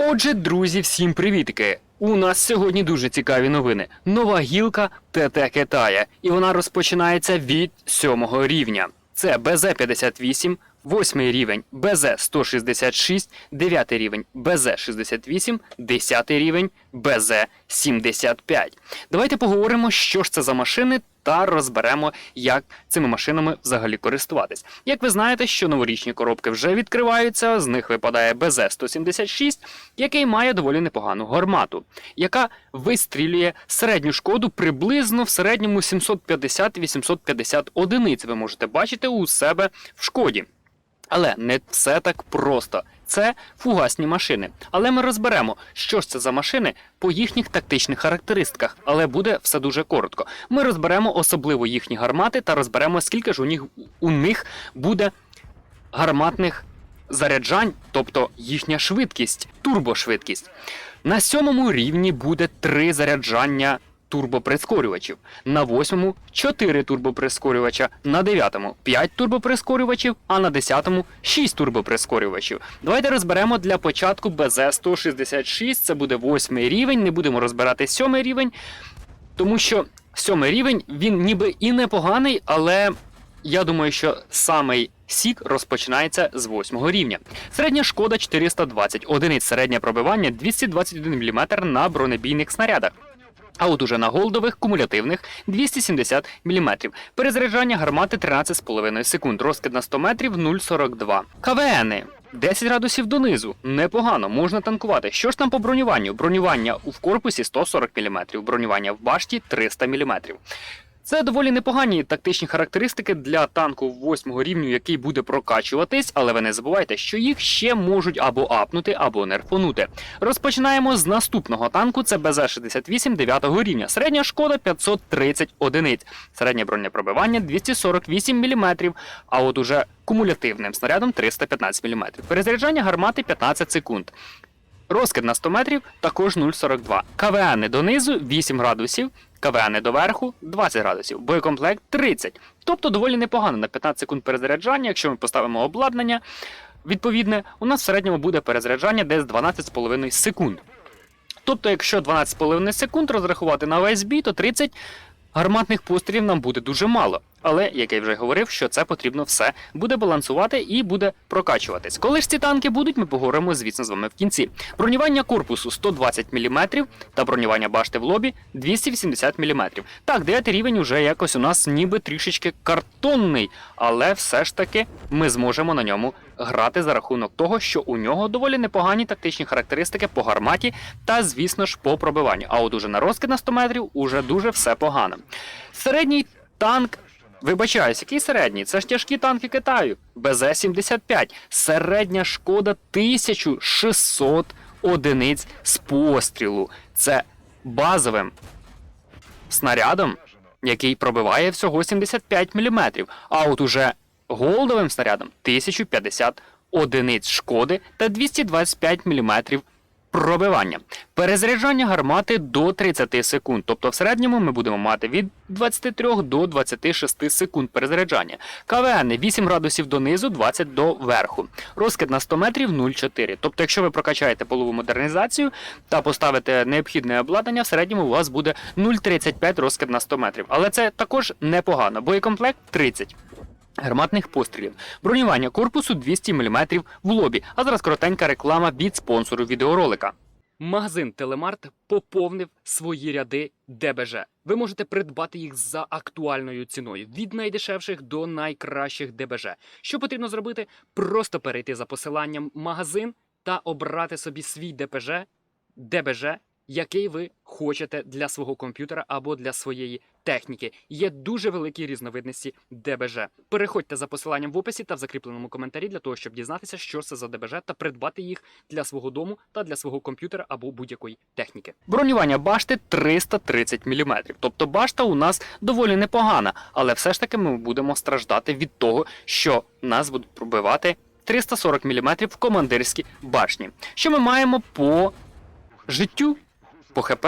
Отже, друзі, всім привітки! У нас сьогодні дуже цікаві новини. Нова гілка ТТ Китая, і вона розпочинається від сьомого рівня. Це БЗ-58, восьмий рівень БЗ-166, дев'ятий рівень БЗ-68, десятий рівень БЗ-75. Давайте поговоримо, що ж це за машини, та розберемо, як цими машинами взагалі користуватись. Як ви знаєте, що новорічні коробки вже відкриваються, з них випадає БЗ-176, який має доволі непогану гармату, яка вистрілює середню шкоду приблизно в середньому 750-850 одиниць. Ви можете бачити у себе в шкоді. Але не все так просто. Це фугасні машини. Але ми розберемо, що ж це за машини по їхніх тактичних характеристиках. Але буде все дуже коротко. Ми розберемо особливо їхні гармати та розберемо, скільки ж у них у них буде гарматних заряджань, тобто їхня швидкість, турбошвидкість. На сьомому рівні буде три заряджання турбоприскорювачів, на восьмому 4 турбоприскорювача, на дев'ятому 5 турбоприскорювачів, а на десятому 6 турбоприскорювачів. Давайте розберемо для початку БЗ-166, це буде восьмий рівень, не будемо розбирати сьомий рівень, тому що сьомий рівень він ніби і непоганий, але я думаю, що самий сік розпочинається з восьмого рівня. Середня шкода 420 одиниць, середнє пробивання 221 мм на бронебійних снарядах. А от уже на голдових кумулятивних 270 мм. Перезаряджання гармати 13,5 секунд. Розкид на 100 метрів 0,42. КВНи. 10 градусів донизу. Непогано, можна танкувати. Що ж там по бронюванню? Бронювання в корпусі 140 мм, бронювання в башті 300 мм. Це доволі непогані тактичні характеристики для танку 8 рівню, який буде прокачуватись, але ви не забувайте, що їх ще можуть або апнути, або нерфонути. Розпочинаємо з наступного танку. Це БЗ-68 9 рівня. Середня шкода 530 одиниць. Середнє бронепробивання 248 мм, а от уже кумулятивним снарядом 315 мм. Перезаряджання гармати 15 секунд. Розкид на 100 метрів також 0,42. КВН донизу 8 градусів, КВН доверху 20 градусів, боєкомплект 30. Тобто доволі непогано на 15 секунд перезаряджання, якщо ми поставимо обладнання. Відповідне, у нас в середньому буде перезаряджання десь 12,5 секунд. Тобто, якщо 12,5 секунд розрахувати на весь бій, то 30 гарматних пострілів нам буде дуже мало. Але, як я вже говорив, що це потрібно все буде балансувати і буде прокачуватись. Коли ж ці танки будуть, ми поговоримо, звісно, з вами в кінці. Бронювання корпусу 120 мм та бронювання башти в лобі 280 мм. Так, 9 рівень уже якось у нас ніби трішечки картонний, але все ж таки ми зможемо на ньому грати за рахунок того, що у нього доволі непогані тактичні характеристики по гарматі та, звісно ж, по пробиванню. А от уже на розкид на 100 метрів уже дуже все погано. Середній танк. Вибачаюсь, який середній? Це ж тяжкі танки Китаю. БЗ-75. Середня шкода 1600 одиниць з пострілу. Це базовим снарядом, який пробиває всього 75 мм. А от уже голдовим снарядом 1050 одиниць шкоди та 225 мм пробивання. Перезаряджання гармати до 30 секунд. Тобто в середньому ми будемо мати від 23 до 26 секунд перезаряджання. КВН 8 градусів донизу, 20 до верху. Розкид на 100 метрів 0,4. Тобто, якщо ви прокачаєте полову модернізацію та поставите необхідне обладнання, в середньому у вас буде 0,35 розкид на 100 метрів. Але це також непогано. Боєкомплект 30. Гарматних пострілів. Бронювання корпусу 200 мм в лобі. А зараз коротенька реклама від спонсору відеоролика. Магазин Телемарт поповнив свої ряди ДБЖ. Ви можете придбати їх за актуальною ціною від найдешевших до найкращих ДБЖ. Що потрібно зробити? Просто перейти за посиланням магазин та обрати собі свій ДПЖ, ДБЖ, який ви хочете для свого комп'ютера або для своєї техніки. Є дуже великі різновидності ДБЖ. Переходьте за посиланням в описі та в закріпленому коментарі для того, щоб дізнатися, що це за ДБЖ, та придбати їх для свого дому та для свого комп'ютера або будь-якої техніки. Бронювання башти 330 мм. Тобто башта у нас доволі непогана, але все ж таки ми будемо страждати від того, що нас будуть пробивати 340 мм в командирські башні. Що ми маємо по життю? По ХП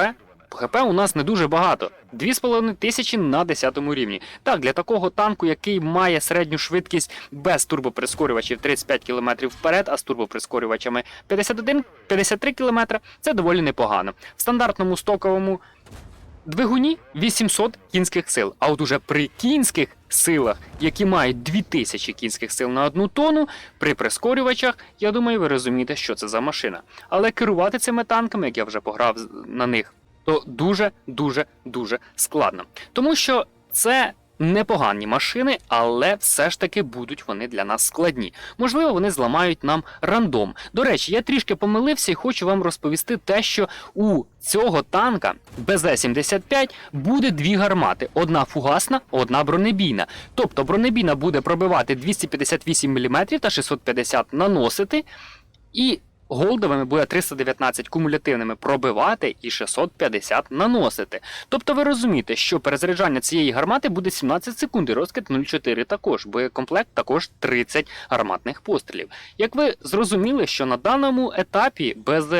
ХП у нас не дуже багато 2,5 тисячі на 10 рівні. Так, для такого танку, який має середню швидкість без турбоприскорювачів 35 км вперед, а з турбоприскорювачами 51-53 км, це доволі непогано. В стандартному стоковому двигуні 800 кінських сил. А от уже при кінських силах, які мають 2000 кінських сил на одну тонну, при прискорювачах, я думаю, ви розумієте, що це за машина. Але керувати цими танками, як я вже пограв на них, то дуже, дуже, дуже складно. Тому що це непогані машини, але все ж таки будуть вони для нас складні. Можливо, вони зламають нам рандом. До речі, я трішки помилився і хочу вам розповісти те, що у цього танка БЗ-75 буде дві гармати: одна фугасна, одна бронебійна. Тобто бронебійна буде пробивати 258 мм та 650 наносити, і голдовими буде 319 кумулятивними пробивати і 650 наносити. Тобто ви розумієте, що перезаряджання цієї гармати буде 17 секунд і розкид 0,4 також, боєкомплект також 30 гарматних пострілів. Як ви зрозуміли, що на даному етапі БЗ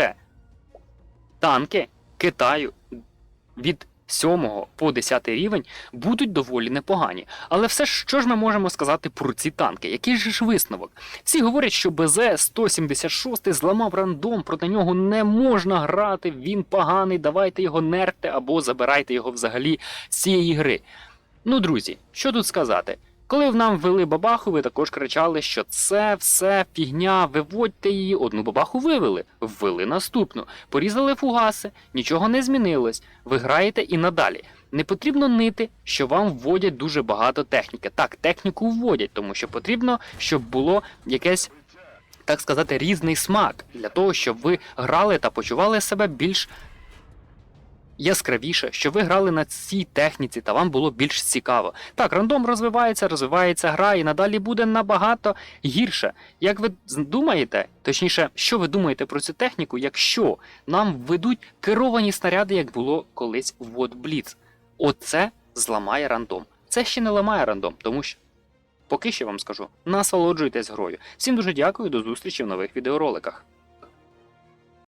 танки Китаю від 7 по 10 рівень будуть доволі непогані. Але все ж що ж ми можемо сказати про ці танки? Який же ж висновок? Всі говорять, що БЗ 176 зламав рандом, проти нього не можна грати, він поганий, давайте його нерте або забирайте його взагалі з цієї гри. Ну, друзі, що тут сказати? Коли в нам ввели бабаху, ви також кричали, що це все фігня, виводьте її, одну бабаху вивели, ввели наступну, порізали фугаси, нічого не змінилось. Ви граєте і надалі. Не потрібно нити, що вам вводять дуже багато техніки. Так, техніку вводять, тому що потрібно, щоб було якесь, так сказати, різний смак для того, щоб ви грали та почували себе більш яскравіше, що ви грали на цій техніці та вам було більш цікаво. Так, рандом розвивається, розвивається гра, і надалі буде набагато гірше. Як ви думаєте, точніше, що ви думаєте про цю техніку, якщо нам введуть керовані снаряди, як було колись в Вот Blitz? Оце зламає рандом. Це ще не ламає рандом, тому що. Поки що вам скажу, насолоджуйтесь грою. Всім дуже дякую, до зустрічі в нових відеороликах.